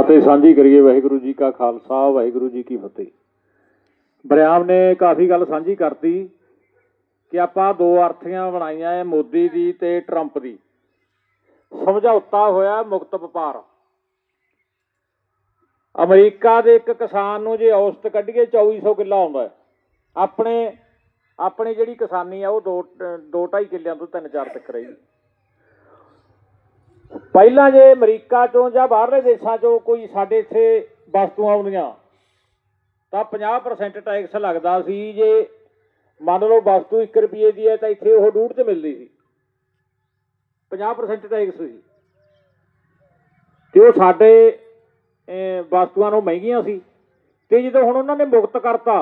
ਫਤਿਹ ਸਾਂਝੀ ਕਰੀਏ। ਵਾਹਿਗੁਰੂ ਜੀ ਕਾ ਖਾਲਸਾ, ਵਾਹਿਗੁਰੂ ਜੀ ਕੀ ਫਤਿਹ। ਬਰਿਆਮ ਨੇ ਕਾਫੀ ਗੱਲ ਸਾਂਝੀ ਕਰਤੀ ਕਿ ਆਪਾਂ ਦੋ ਅਰਥੀਆਂ ਬਣਾਈਆਂ ਹੈ ਮੋਦੀ ਦੀ ਤੇ ਟਰੰਪ ਦੀ। ਸਮਝੌਤਾ ਹੋਇਆ ਮੁਕਤ ਵਪਾਰ। ਅਮਰੀਕਾ ਦੇ ਇੱਕ ਕਿਸਾਨ ਨੂੰ ਜੇ ਔਸਤ ਕੱਢੀਏ 2400 ਕਿੱਲਾ ਆਉਂਦਾ ਆਪਣੇ, ਆਪਣੀ ਜਿਹੜੀ ਕਿਸਾਨੀ ਆ, ਉਹ 2 2 2.5 ਕਿੱਲਿਆਂ ਤੋਂ 3-4 ਤੱਕ ਰਹੀ। ਪਹਿਲਾਂ ਜੇ ਅਮਰੀਕਾ ਚੋਂ ਜਾਂ ਬਾਹਰਲੇ ਦੇਸ਼ਾਂ ਚੋਂ ਕੋਈ ਸਾਡੇ ਇੱਥੇ ਵਸਤੂਆਂ ਆਉਂਦੀਆਂ, ਤਾਂ 50% ਟੈਕਸ ਲੱਗਦਾ ਸੀ। ਜੇ ਮੰਨ ਲਓ ਵਸਤੂ 1 ਰੁਪਏ ਦੀ ਹੈ, ਤਾਂ ਇੱਥੇ ਉਹ ਡੂਢ ਤੇ ਮਿਲਦੀ ਸੀ। 50% ਟੈਕਸ ਸੀ। ਤੇ ਉਹ ਸਾਡੇ ਵਸਤੂਆਂ ਨੂੰ ਮਹਿੰਗੀਆਂ ਸੀ। ਤੇ ਜਦੋਂ ਹੁਣ ਉਹਨਾਂ ਨੇ ਮੁਕਤ ਕਰਤਾ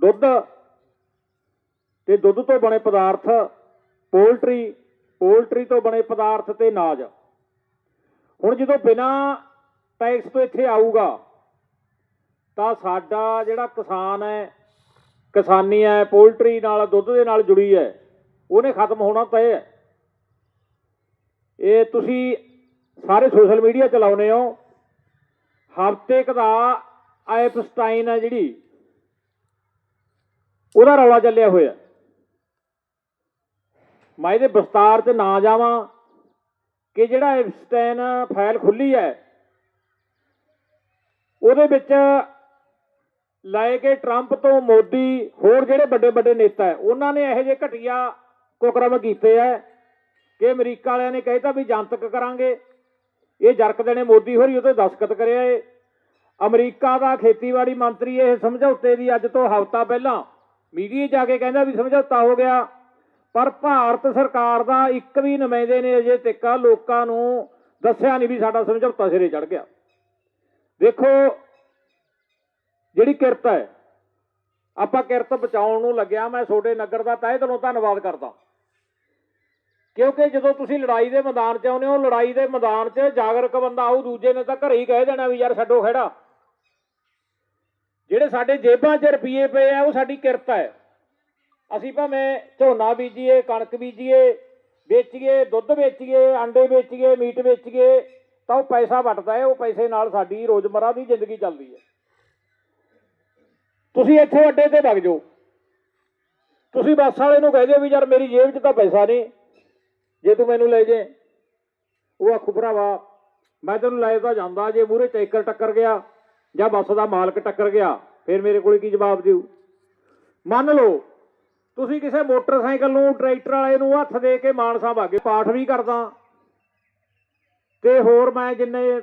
ਦੁੱਧ, ਤੇ ਦੁੱਧ ਤੋਂ ਬਣੇ ਪਦਾਰਥ, ਪੋਲਟਰੀ ਪੋਲਟਰੀ ਤੋਂ ਬਣੇ ਪਦਾਰਥ ਤੇ ਨਾਜ ਹੁਣ ਜਦੋਂ ਬਿਨਾ ਟੈਕਸ ਤੋਂ ਇੱਥੇ ਆਊਗਾ, ਤਾਂ ਸਾਡਾ ਜਿਹੜਾ ਕਿਸਾਨ ਹੈ, ਕਿਸਾਨੀ ਹੈ, ਪੋਲਟਰੀ ਨਾਲ, ਦੁੱਧ ਦੇ ਨਾਲ ਜੁੜੀ ਹੈ, ਉਹਨੇ ਖਤਮ ਹੋਣਾ ਤੈਅ ਹੈ। ਇਹ ਤੁਸੀਂ ਸਾਰੇ ਸੋਸ਼ਲ ਮੀਡੀਆ ਚਲਾਉਨੇ ਹੋ। ਹਫ਼ਤੇ ਕੁ ਦਾ ਆਇਪਸਟਾਈਨ ਹੈ ਜਿਹੜੀ, ਉਹਦਾ ਰੌਲਾ ਚੱਲਿਆ ਹੋਇਆ। ਮੈਂ ਇਹਦੇ ਵਿਸਤਾਰ 'ਚ ਨਾ ਜਾਵਾਂ। ਕਿ ਜਿਹੜਾ ਐਪਸਟਾਈਨ ਫਾਈਲ ਖੁੱਲੀ ਹੈ, ਉਹਦੇ ਵਿੱਚ ਲਾਏ ਕੇ ਟਰੰਪ ਤੋਂ ਮੋਦੀ ਹੋਰ ਜਿਹੜੇ ਵੱਡੇ ਵੱਡੇ ਨੇਤਾ ਹੈ, ਉਹਨਾਂ ਨੇ ਇਹੋ ਜਿਹੇ ਘਟੀਆ ਕੁਕਰਮ ਕੀਤੇ ਹੈ ਕਿ ਅਮਰੀਕਾ ਵਾਲਿਆਂ ਨੇ ਕਹਿਤਾ ਵੀ ਜਨਤਕ ਕਰਾਂਗੇ। ਇਹ ਜਰਕ ਦੇਣੇ ਮੋਦੀ ਹੋਰੀ ਉਹਦੇ ਦਸਖਤ ਕਰਿਆ ਏ। ਅਮਰੀਕਾ ਦਾ ਖੇਤੀਬਾੜੀ ਮੰਤਰੀ ਇਹ ਸਮਝੌਤੇ ਦੀ ਅੱਜ ਤੋਂ ਹਫ਼ਤਾ ਪਹਿਲਾਂ ਮੀਡੀਆ ਜਾ ਕੇ ਕਹਿੰਦਾ ਵੀ ਸਮਝੌਤਾ ਹੋ ਗਿਆ। ਪਰ ਭਾਰਤ ਸਰਕਾਰ ਦਾ ਇੱਕ ਵੀ ਨੁਮਾਇੰਦੇ ਨੇ ਅਜੇ ਤੱਕ ਲੋਕਾਂ ਨੂੰ ਦੱਸਿਆ ਨਹੀਂ ਵੀ ਸਾਡਾ ਸਮਝੌਤਾ ਸਿਰੇ ਚੜ ਗਿਆ। ਦੇਖੋ, ਜਿਹੜੀ ਕਿਰਤ ਹੈ, ਆਪਾਂ ਕਿਰਤ ਬਚਾਉਣ ਨੂੰ ਲੱਗਿਆ, ਮੈਂ ਤੁਹਾਡੇ ਨਗਰ ਦਾ ਤਹਿ ਦਿਲੋਂ ਧੰਨਵਾਦ ਕਰਦਾ। ਕਿਉਂਕਿ ਜਦੋਂ ਤੁਸੀਂ ਲੜਾਈ ਦੇ ਮੈਦਾਨ 'ਚ ਆਉਂਦੇ ਹੋ, ਲੜਾਈ ਦੇ ਮੈਦਾਨ 'ਚ ਜਾਗਰਕ ਬੰਦਾ ਆਊ, ਦੂਜੇ ਨੇ ਤਾਂ ਘਰੇ ਹੀ ਕਹਿ ਦੇਣਾ ਵੀ ਯਾਰ ਛੱਡੋ ਖੜਾ। ਜਿਹੜੇ ਸਾਡੇ ਜੇਬਾਂ 'ਚ ਰੁਪਏ ਪਏ ਆ, ਉਹ ਸਾਡੀ ਕਿਰਤ ਹੈ। ਅਸੀਂ ਭਾਵੇਂ ਝੋਨਾ ਬੀਜੀਏ, ਕਣਕ ਬੀਜੀਏ, ਵੇਚੀਏ, ਦੁੱਧ ਵੇਚੀਏ, ਆਂਡੇ ਵੇਚੀਏ, ਮੀਟ ਵੇਚੀਏ, ਤਾਂ ਉਹ ਪੈਸਾ ਵੱਟਦਾ ਹੈ, ਉਹ ਪੈਸੇ ਨਾਲ ਸਾਡੀ ਰੋਜ਼ਮਰਾ ਦੀ ਜ਼ਿੰਦਗੀ ਚੱਲਦੀ ਹੈ। ਤੁਸੀਂ ਇੱਥੋਂ ਅੱਡੇ ਤੇ ਵਗ ਜਾਓ। ਤੁਸੀਂ ਬੱਸ ਵਾਲੇ ਨੂੰ ਕਹਿ ਦਿਓ ਵੀ ਯਾਰ ਮੇਰੀ ਜੇਬ 'ਚ ਤਾਂ ਪੈਸਾ ਨਹੀਂ, ਜੇ ਤੂੰ ਮੈਨੂੰ ਲੈ ਜੇ। ਉਹ ਆਖੂ, ਭਰਾਵਾ, ਮੈਂ ਤੈਨੂੰ ਲੈ ਤਾਂ ਜਾਂਦਾ, ਜੇ ਮੂਹਰੇ ਚੈਕਰ ਟੱਕਰ ਗਿਆ ਜਾਂ ਬੱਸ ਦਾ ਮਾਲਕ ਟੱਕਰ ਗਿਆ, ਫਿਰ ਮੇਰੇ ਕੋਲ ਕੀ ਜਵਾਬ ਦਿਓ ਮੰਨ ਲਓ ਤੁਸੀਂ ਕਿਸੇ ਮੋਟਰਸਾਈਕਲ ਨੂੰ, ਟਰੈਕਟਰ ਵਾਲੇ ਨੂੰ ਹੱਥ ਦੇ ਕੇ ਮਾਨਸਾ ਭਾਗੇ ਪਾਠ ਵੀ ਕਰਦਾ। ਤੇ ਹੋਰ ਮੈਂ ਜਿੰਨੇ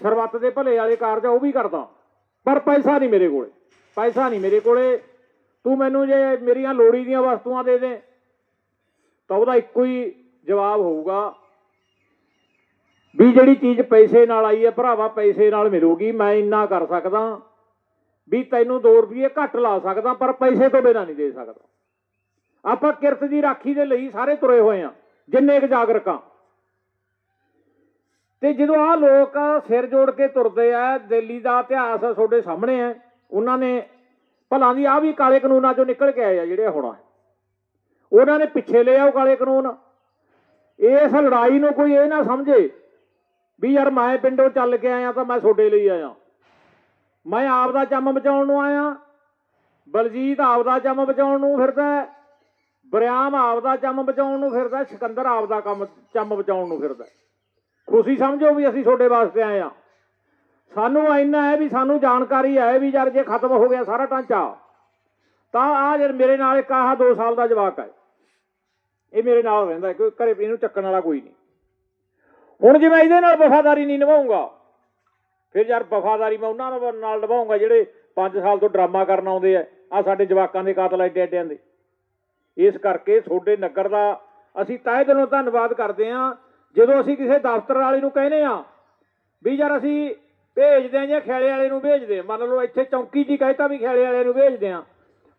ਸਰਬੱਤ ਦੇ ਭਲੇ ਵਾਲੇ ਕਾਰਜ ਆ, ਉਹ ਵੀ ਕਰਦਾ। ਪਰ ਪੈਸਾ ਨਹੀਂ ਮੇਰੇ ਕੋਲੇ। ਪੈਸਾ ਨਹੀਂ ਮੇਰੇ ਕੋਲੇ। ਤੂੰ ਮੈਨੂੰ ਜੇ ਮੇਰੀਆਂ ਲੋੜੀ ਦੀਆਂ ਵਸਤੂਆਂ ਦੇ ਦੇ, ਤਾਂ ਉਹਦਾ ਇੱਕੋ ਹੀ ਜਵਾਬ ਹੋਊਗਾ। ਵੀ ਜਿਹੜੀ ਚੀਜ਼ ਪੈਸੇ ਨਾਲ ਆਈ ਹੈ, ਭਰਾਵਾ, ਪੈਸੇ ਨਾਲ ਮਿਲੂਗੀ, ਮੈਂ ਇੰਨਾ ਕਰ ਸਕਦਾ। ਵੀ ਤੈਨੂੰ 2 ਰੁਪਏ ਘੱਟ ਲਾ ਸਕਦਾ, ਪਰ ਪੈਸੇ ਤੋਂ ਬਿਨਾਂ ਨਹੀਂ ਦੇ ਸਕਦਾ। ਆਪਾਂ ਕਿਰਤ ਦੀ ਰਾਖੀ ਦੇ ਲਈ ਸਾਰੇ ਤੁਰੇ ਹੋਏ ਆ, ਜਿੰਨੇ ਕੁ ਜਾਗਰਕਾਂ ਤੇ ਜਦੋਂ ਆ ਲੋਕ ਸਿਰ ਜੋੜ ਕੇ ਤੁਰਦੇ ਆ, ਦਿੱਲੀ ਦਾ ਇਤਿਹਾਸ ਤੁਹਾਡੇ ਸਾਹਮਣੇ ਹੈ, ਉਹਨਾਂ ਨੇ ਭਲਾਂ ਦੀ ਆ ਵੀ ਕਾਲੇ ਕਾਨੂੰਨਾਂ ਚੋਂ ਨਿਕਲ ਕੇ ਆਏ ਆ ਜਿਹੜੇ ਹੁਣ ਉਹਨਾਂ ਨੇ ਪਿੱਛੇ ਲਿਆ ਉਹ ਕਾਲੇ ਕਾਨੂੰਨ। ਇਸ ਲੜਾਈ ਨੂੰ ਕੋਈ ਇਹ ਨਾ ਸਮਝੇ ਵੀ ਯਾਰ ਮੈਂ ਪਿੰਡੋਂ ਚੱਲ ਕੇ ਆਇਆ ਤਾਂ ਮੈਂ ਤੁਹਾਡੇ ਲਈ ਆਇਆ। ਮੈਂ ਆਪ ਦਾ ਚੰਮ ਬਚਾਉਣ ਨੂੰ ਆਇਆ। ਬਲਜੀਤ ਆਪ ਦਾ ਚੰਮ ਬਚਾਉਣ ਨੂੰ ਫਿਰਦਾ ਹੈ। ਬਰਿਆਮ ਆਪ ਦਾ ਚੰਮ ਬਚਾਉਣ ਨੂੰ ਫਿਰਦਾ ਸਿਕੰਦਰ ਆਪਦਾ ਕੰਮ ਚੰਮ ਬਚਾਉਣ ਨੂੰ ਫਿਰਦਾ। ਖੁਸ਼ੀ ਸਮਝੋ ਵੀ ਅਸੀਂ ਤੁਹਾਡੇ ਵਾਸਤੇ ਆਏ ਆ ਸਾਨੂੰ ਇੰਨਾ ਹੈ ਵੀ ਸਾਨੂੰ ਜਾਣਕਾਰੀ ਹੈ ਵੀ ਯਾਰ ਜੇ ਖਤਮ ਹੋ ਗਿਆ ਸਾਰਾ ਢਾਂਚਾ। ਤਾਂ ਆ ਜੇ ਮੇਰੇ ਨਾਲ ਇੱਕ ਆਹ 2 ਸਾਲ ਦਾ ਜਵਾਕ ਹੈ। ਇਹ ਮੇਰੇ ਨਾਲ ਰਹਿੰਦਾ ਹੈ, ਕੋਈ ਘਰੇ ਇਹਨੂੰ ਚੱਕਣ ਵਾਲਾ ਕੋਈ ਨਹੀਂ। ਹੁਣ ਜੇ ਮੈਂ ਇਹਦੇ ਨਾਲ ਵਫਾਦਾਰੀ ਨਹੀਂ ਨਿਭਾਉਂਗਾ ਫਿਰ ਯਾਰ ਵਫਾਦਾਰੀ ਮੈਂ ਉਹਨਾਂ ਨਾਲ ਨਾਲ ਨਿਭਾਉਂਗਾ ਜਿਹੜੇ 5 ਸਾਲ ਤੋਂ ਡਰਾਮਾ ਕਰਨ ਆਉਂਦੇ ਆ। ਆ ਸਾਡੇ ਜਵਾਕਾਂ ਦੇ ਕਾਤਲ ਐਡੇ ਐਡਿਆਂ ਦੇ ਇਸ ਕਰਕੇ ਤੁਹਾਡੇ ਨਗਰ ਦਾ ਅਸੀਂ ਤਹਿ ਦਿਲੋਂ ਧੰਨਵਾਦ ਕਰਦੇ ਹਾਂ। ਜਦੋਂ ਅਸੀਂ ਕਿਸੇ ਦਫ਼ਤਰ ਵਾਲੇ ਨੂੰ ਕਹਿੰਦੇ ਆ ਵੀ ਯਾਰ ਅਸੀਂ ਭੇਜਦੇ ਆ ਜਾਂ ਖੇਲੇ ਵਾਲੇ ਨੂੰ ਭੇਜਦੇ ਮੰਨ ਲਓ ਇੱਥੇ ਚੌਂਕੀ ਜੀ ਕਹਿਤਾ ਵੀ ਖੇਲੇ ਵਾਲੇ ਨੂੰ ਭੇਜਦੇ ਆ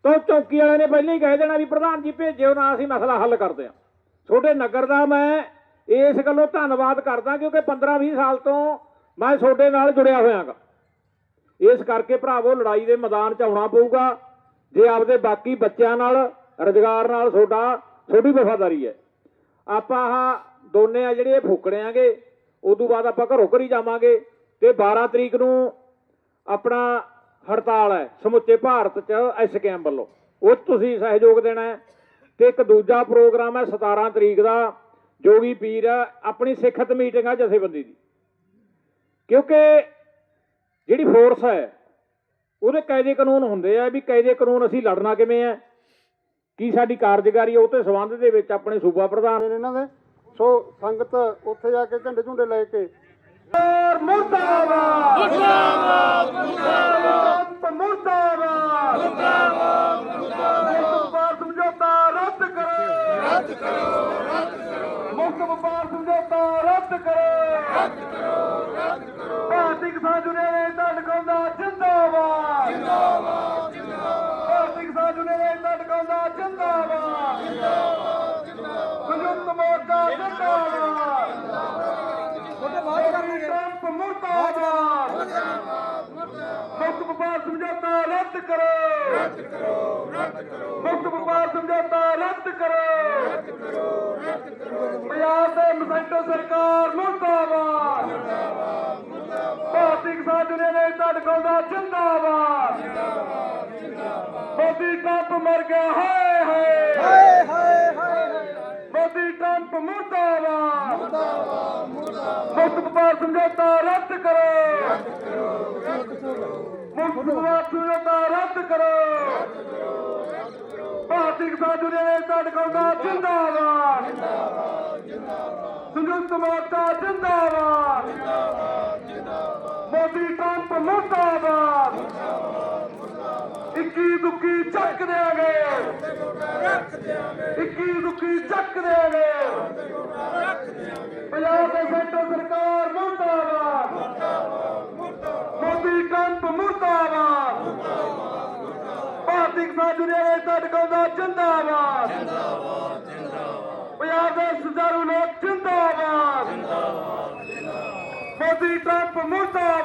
ਤਾਂ ਉਹ ਚੌਂਕੀ ਵਾਲੇ ਨੇ ਪਹਿਲਾਂ ਹੀ ਕਹਿ ਦੇਣਾ ਵੀ ਪ੍ਰਧਾਨ ਜੀ ਭੇਜਿਓ, ਨਾ ਅਸੀਂ ਮਸਲਾ ਹੱਲ ਕਰਦੇ ਆ ਤੁਹਾਡੇ ਨਗਰ ਦਾ ਮੈਂ ਇਸ ਗੱਲੋਂ ਧੰਨਵਾਦ ਕਰਦਾ ਕਿਉਂਕਿ 15-20 ਸਾਲ ਤੋਂ ਮੈਂ ਤੁਹਾਡੇ ਨਾਲ ਜੁੜਿਆ ਹੋਇਆਗਾ। ਇਸ ਕਰਕੇ ਭਰਾਵੋ ਲੜਾਈ ਦੇ ਮੈਦਾਨ 'ਚ ਆਉਣਾ ਪਊਗਾ। ਜੇ ਆਪਦੇ ਬਾਕੀ ਬੱਚਿਆਂ ਨਾਲ ਰੁਜ਼ਗਾਰ ਨਾਲ ਤੁਹਾਡਾ, ਤੁਹਾਡੀ ਵਫਾਦਾਰੀ ਹੈ। ਆਪਾਂ ਆਹ ਦੋਨੇ ਆ ਜਿਹੜੇ ਇਹ ਫੂਕੜਿਆਂਗੇ ਉਦੋਂ ਬਾਅਦ ਆਪਾਂ ਘਰੋਂ ਘਰੀ ਜਾਵਾਂਗੇ ਤੇ 12 ਤਰੀਕ ਨੂੰ ਆਪਣਾ ਹੜਤਾਲ ਹੈ, ਸਮੁੱਚੇ ਭਾਰਤ 'ਚ ਐਸਕੇਐਮ ਵੱਲੋਂ। ਉਹ 'ਚ ਤੁਸੀਂ ਸਹਿਯੋਗ ਦੇਣਾ ਹੈ ਤੇ ਇੱਕ ਦੂਜਾ ਪ੍ਰੋਗਰਾਮ ਹੈ 17 ਤਰੀਕ ਦਾ ਜੋਗੀ ਪੀਰ ਆਪਣੀ ਸਿੱਖਤ ਮੀਟਿੰਗ ਆ ਜਥੇਬੰਦੀ ਦੀ। ਕਿਉਂਕਿ ਜਿਹੜੀ ਫੋਰਸ ਹੈ, ਉਹਦੇ ਕਾਇਦੇ ਕਾਨੂੰਨ ਹੁੰਦੇ ਆ ਵੀ ਕਾਇਦੇ ਕਾਨੂੰਨ ਅਸੀਂ ਲੜਨਾ ਕਿਵੇਂ ਹੈ ਕੀ ਸਾਡੀ ਕਾਰਜਕਾਰੀ ਉਹ ਤੇ ਸੰਬੰਧ ਦੇ ਵਿੱਚ ਆਪਣੇ ਸੂਬਾ ਪ੍ਰਧਾਨ ਨੇ ਇਹਨਾਂ ਦੇ। ਸੋ ਸੰਗਤ ਉੱਥੇ ਜਾ ਕੇ ਝੰਡੇ ਝੁੰਡੇ ਲੈ ਕੇ ਮੁਰਦਾਬਾਦ। ਮੁਰਦਾਬਾਦ ਮੁਰਦਾਬਾਦ। ਮੁਰਦਾਬਾਦ। ਮੁਰਦਾਬਾਦ। ਵਪਾਰ ਸਮਝੌਤਾ ਰੱਦ ਕਰੋ। ਰੱਦ ਕਰੋ ਰੱਦ ਕਰੋ। ਮੁਕਤ ਵਪਾਰ ਸਮਝੌਤਾ ਰੱਦ ਕਰੋ। ਰੱਦ ਕਰੋ ਰੱਦ ਕਰੋ। ਭਾਰਤੀ ਕਿਸਾਨ ਯੂਨੀਅਨ ਨੇ ਧੜਕਾਉਂਦਾ ਜਿੰਦਾਬਾਦ ਜਿੰਦਾਬਾਦ ਜਿੰਦਾਬਾਦ ਭਾਰਤੀ ਕਿਸਾਨ ਯੂਨੀਅਨ ਨੇ ਧੜਕਾਉਂਦਾ ਜਿੰਦਾਬਾਦ ਜਿੰਦਾਬਾਦ ਜਿੰਦਾਬਾਦ ਸੰਯੁਕਤ ਮੋਰਚਾ ਜਿੰਦਾਬਾਦ ਟਰੰਪ ਮੁਰਦਾਬਾਦ ਮੁਕਤ ਵਪਾਰ ਸਮਝੌਤਾ ਰੱਦ ਕਰੋ ਰੱਦ ਕਰੋ ਰੱਦ ਕਰੋ ਮੁਕਤ ਵਪਾਰ ਸਮਝੌਤਾ ਰੱਦ ਕਰੋ ਰੱਦ ਕਰੋ ਰੱਦ ਕਰੋ ਪੰਜਾਬ ਦੇ ਮਸੈਂਟੋ ਸਰਕਾਰ ਮੁਰਦਾਬਾਦ ਮੁਰਦਾਬਾਦ ਮੁਰਦਾਬਾਦ ਭਾਰਤੀ ਕਿਸਾਨ ਯੂਨੀਅਨ ਨੇ ਧੜਕਾਉਂਦਾ ਜਿੰਦਾਬਾਦ ਟਰੰਪ ਮਰ ਗਿਆ ਹਾਏ ਹਾਏ ਹਾਏ ਹਾਏ ਹਾਏ ਮੋਦੀ ਟਰੰਪ ਮੁਰਦਾਬਾਦ ਮੁਕਤ ਵਪਾਰ ਸਮਝੌਤਾ ਰੱਦ ਕਰੋ ਰੱਦ ਕਰੋ ਰੱਦ ਕਰੋ ਮੁਕਤ ਵਪਾਰ ਸਮਝੌਤਾ ਰੱਦ ਕਰੋ ਰੱਦ ਕਰੋ ਰੱਦ ਕਰੋ ਭਾਰਤੀ ਕਿਸਾਨ ਯੂਨੀਅਨ ਨੇ ਧੜਕਾਉਂਦਾ ਜਿੰਦਾਬਾਦ ਜਿੰਦਾਬਾਦ ਜਿੰਦਾਬਾਦ ਸੰਯੁਕਤ ਮੋਰਚਾ ਜਿੰਦਾਬਾਦ ਜਿੰਦਾਬਾਦ ਜਿੰਦਾਬਾਦ ਮੋਦੀ ਟਰੰਪ ਮੁਰਦਾਬਾਦ ਮੁਰਦਾਬਾਦ ਮੁਰਦਾਬਾਦ ਇੱਕੀ ਚੱਕ ਦੇਾਂਗੇ ਰੱਖ ਦੇਾਂਗੇ ਇੱਕੀ ਦੁੱਕੀ ਚੱਕ ਦੇਾਂਗੇ ਪੰਜਾਬ ਦੇ ਸੈਂਟਰ ਸਰਕਾਰ ਮੁਰਦਾਬਾਦ। ਮੁਰਦਾਬਾਦ ਮੋਦੀ ਟਰੰਪ ਮੁਰਦਾਬਾਦ। ਭਾਰਤੀ ਕਿਸਾਨ ਯੂਨੀਅਨ ਨੇ ਧੜਕਾਉਂਦਾ ਜਿੰਦਾਬਾਦ ਜਿੰਦਾਬਾਦ। ਜਿੰਦਾਬਾਦ ਪੰਜਾਬ ਦੇ ਸੁਚਾਰੂ ਲੋਕ ਜਿੰਦਾਬਾਦ। ਜਿੰਦਾਬਾਦ ਮੋਦੀ ਟਰੰਪ ਮੁਰਦਾਬਾਦ।